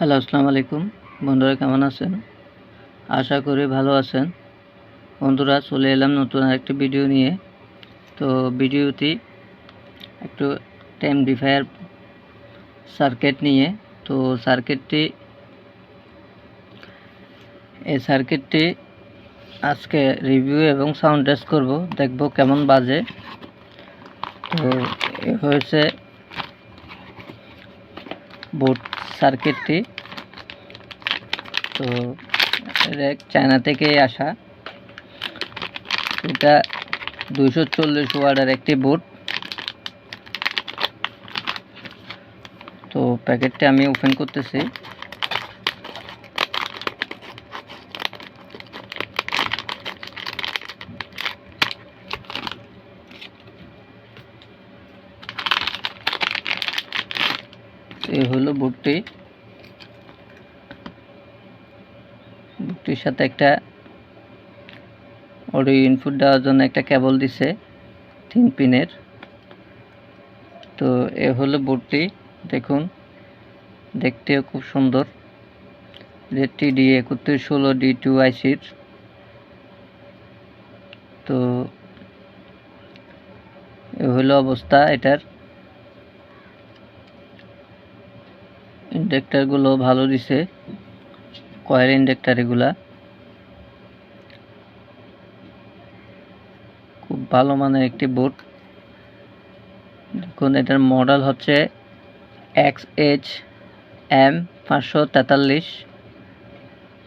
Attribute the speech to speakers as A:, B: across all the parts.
A: Hello, আসসালামু আলাইকুম। বন্ধুরা কেমন আছেন? আশা করি ভালো আছেন। বন্ধুরা, চলে এলাম নতুন আরেকটি ভিডিও নিয়ে। তো ভিডিওটি একটু টাইম ডিফায়ার সার্কিট নিয়ে। তো সার্কিটটি, এই সার্কিটটি আজকে রিভিউ এবং সাউন্ড টেস্ট করব। দেখব কেমন বাজে। তো হয়েছে বোর্ড সার্কিটটি তো চায়না থেকে আসা। এটা দুইশো চল্লিশ ওয়ার্ডের একটি বোর্ড তো, প্যাকেটটি আমি ওপেন করতেছি। এই হলো বোর্ডটি বোর্ডটির সাথে একটা অডিও ইনপুট দেওয়ার জন্য একটা কেবল দিছে তিন পিনের তো এ হলো বোর্ডটি দেখুন, দেখতেও খুব সুন্দর। যেটি ডি একত্রিশ ষোলো ডি টু আইসির তো এ হলো অবস্থা এটার। ইন্ডেক্টারগুলো ভালো দিছে। কয়েল ইন্ডেক্টার এগুলা খুব ভালো মানের একটি বোর্ড দেখুন, এটার মডেল হচ্ছে এক্স এইচ এম পাঁচশো তেতাল্লিশ।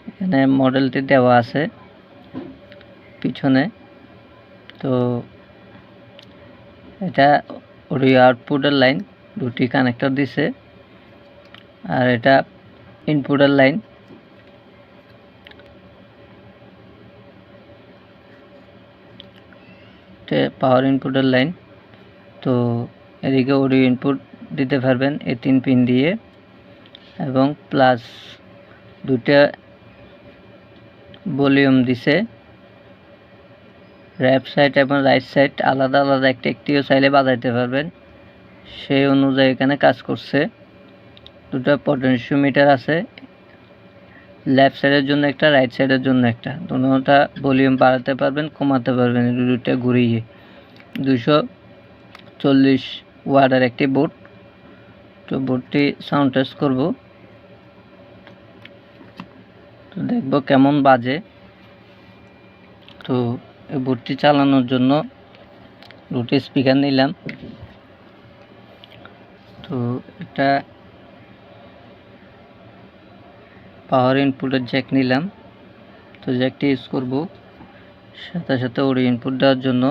A: এখানে মডেলটি দেওয়া আছে পিছনে। তো এটা অডিও আউটপুটের লাইন দুটি কানেক্টর দিছে। আর এটা ইনপুটের লাইন পাওয়ার ইনপুটের লাইন তো এদিকে অডিও ইনপুট দিতে পারবেন এই তিন পিন দিয়ে। এবং প্লাস দুটা ভলিউম দিছে। র্যাপ সাইড এবং রাইট সাইড আলাদা আলাদা একটা একটিও চাইলে বাজাইতে পারবেন। সেই অনুযায়ী এখানে কাজ করছে। দুটো পটেনশিওমিটার আছে লেফট সাইডের জন্য একটা রাইট সাইডের জন্য একটা। দুটোটা ভলিউম বাড়াতে পারবেন, কমাতে পারবেন এই দুটো ঘুরিয়ে। দুশো চল্লিশ ওয়ার্ডের একটি বোর্ড তো বোর্ডটি সাউন্ড টেস্ট করব। তো দেখব কেমন বাজে। তো এই বোর্ডটি চালানোর জন্য দুটি স্পিকার নিলাম। তো এটা পাওয়ার ইনপুটের জ্যাক নিলাম। তো জ্যাকটি ইউজ করব। সাথে সাথে ওর ইনপুট দেওয়ার জন্য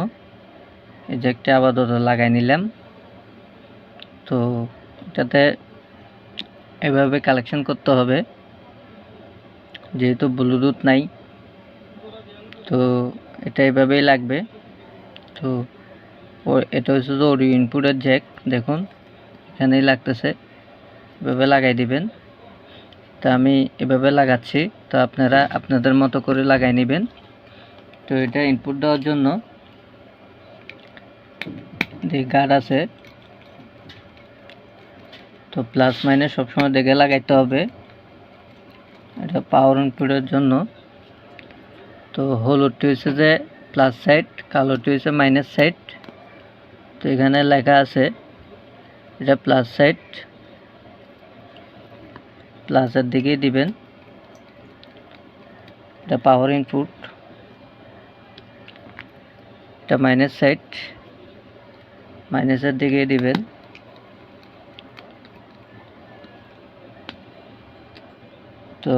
A: এই জ্যাকটি আপাতত লাগাই নিলাম। তো এটাতে এভাবে কালেকশন করতে হবে। যেহেতু ব্লুটুথ নাই, তো এটা এভাবেই লাগবে। তো এটা হচ্ছে যে ওর ইনপুটের জ্যাক। দেখুন, এখানেই লাগতেছে। এভাবে লাগাই দিবেন। তো আমি এভাবে লাগাচ্ছি। তো আপনারা আপনাদের মতো করে লাগাই নেবেন। তো এটা ইনপুট দেওয়ার জন্য যে গার্ড আছে, তো প্লাস মাইনাস সবসময় দেখে লাগাইতে হবে। এটা পাওয়ার ইনপুটের জন্য। তো হলুদটি হচ্ছে যে প্লাস সাইড কালোটি হচ্ছে মাইনাস সাইড তো এখানে লেখা আছে, এটা প্লাস সাইড প্লাসের দিকেই দিবেন। এটা পাওয়ার ইনপুট এটা মাইনাস সাইড মাইনাসের দিকেই দিবেন। তো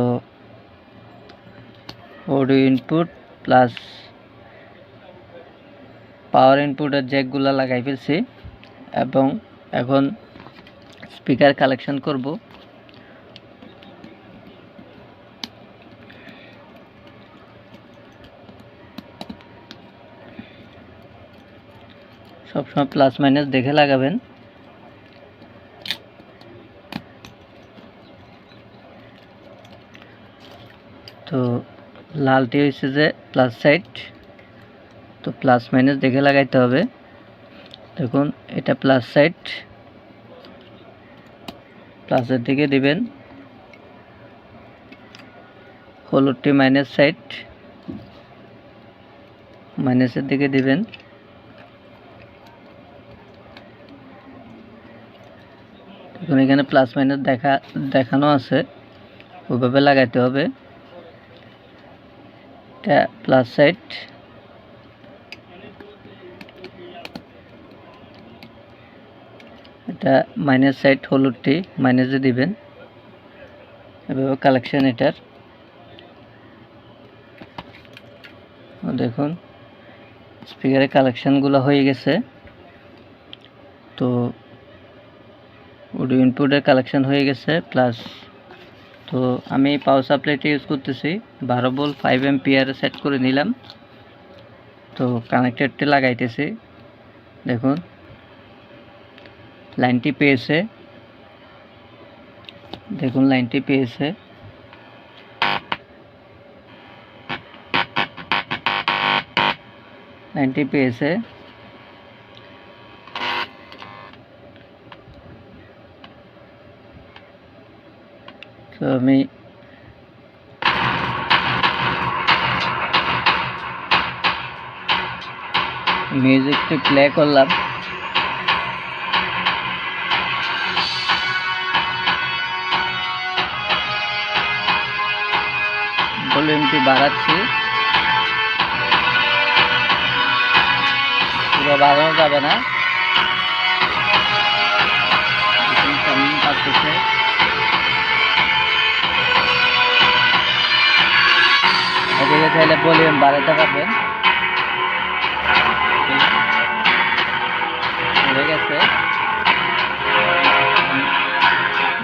A: অডিও ইনপুট প্লাস পাওয়ার ইনপুটের জ্যাকগুলো লাগাই ফেলছি। এবং এখন স্পিকার কালেকশন করব। সবসময় প্লাস মাইনাস দেখে লাগাবেন। তো লালটি হয়েছে যে প্লাস সাইড তো প্লাস মাইনাস দেখে লাগাইতে হবে। দেখুন, এটা প্লাস সাইড প্লাসের দিকে দিবেন। হলুদটি মাইনাস সাইড মাইনাসের দিকে দিবেন। এখন এখানে প্লাস মাইনাস দেখা, দেখানো আছে। ওইভাবে লাগাইতে হবে। এটা প্লাস সাইড এটা মাইনাস সাইড হলুদটি মাইনাসে দিবেন। এভাবে কালেকশন এটার। দেখুন স্পিকারের কালেকশানগুলো হয়ে গেছে। তো অডিও ইনপুটের কালেকশন হয়ে গেছে প্লাস তো আমি পাওয়ার সাপ্লাইটি ইউজ করতেছি। বারো বল ফাইভ এমপিয়ার সেট করে নিলাম। তো কানেক্টেডটি লাগাইতেছি। দেখুন লাইনটি পেয়েছে। দেখুন লাইনটি পেয়েছে। লাইনটি পেয়েছে। তো আমি মিউজিকটি প্লে করলাম। ভলিউমটি বাড়াচ্ছি। পুরো বাড়ানো যাবে না। চাইলে ভলিউম বাড়াতে পারবেন। হয়ে গেছে।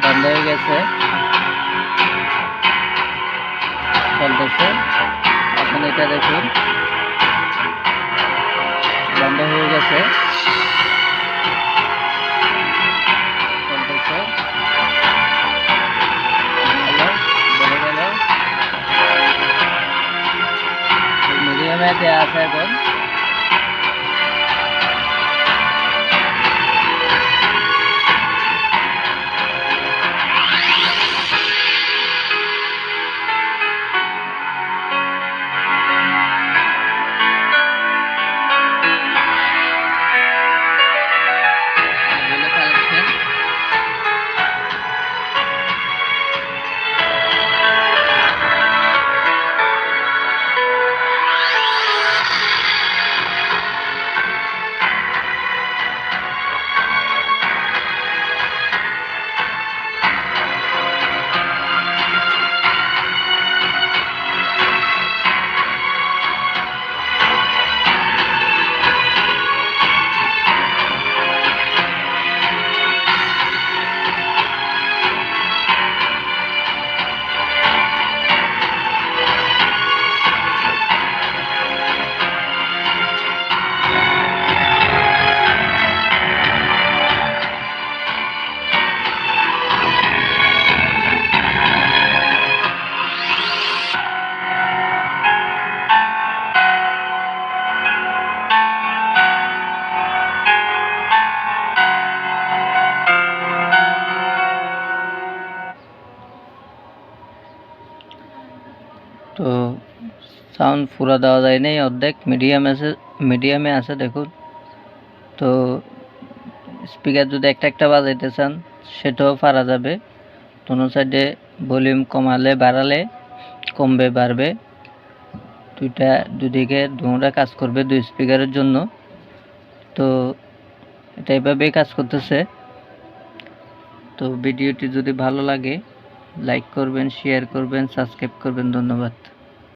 A: বন্ধ হয়ে গেছে। চলতেছে। এখন এটা দেখুন। বন্ধ হয়ে গেছে। দেওয়া আছে এখন তো সাউন্ড পুরো দেওয়া যায় নাই অর্ধেক মিডিয়াম আছে মিডিয়ামে আছে দেখুন। তো স্পিকার যদি একটা একটা বাজাইতে চান, সেটাও পারা যাবে। কোনো সাইডে ভলিউম কমালে বাড়ালে কমবে, বাড়বে। দুইটা, দুদিকে দুটা কাজ করবে দুই স্পিকারের জন্য। তো এটা এভাবেই কাজ করতেছে। তো ভিডিওটি যদি ভালো লাগে লাইক করবেন শেয়ার করবেন সাবস্ক্রাইব করবেন ধন্যবাদ।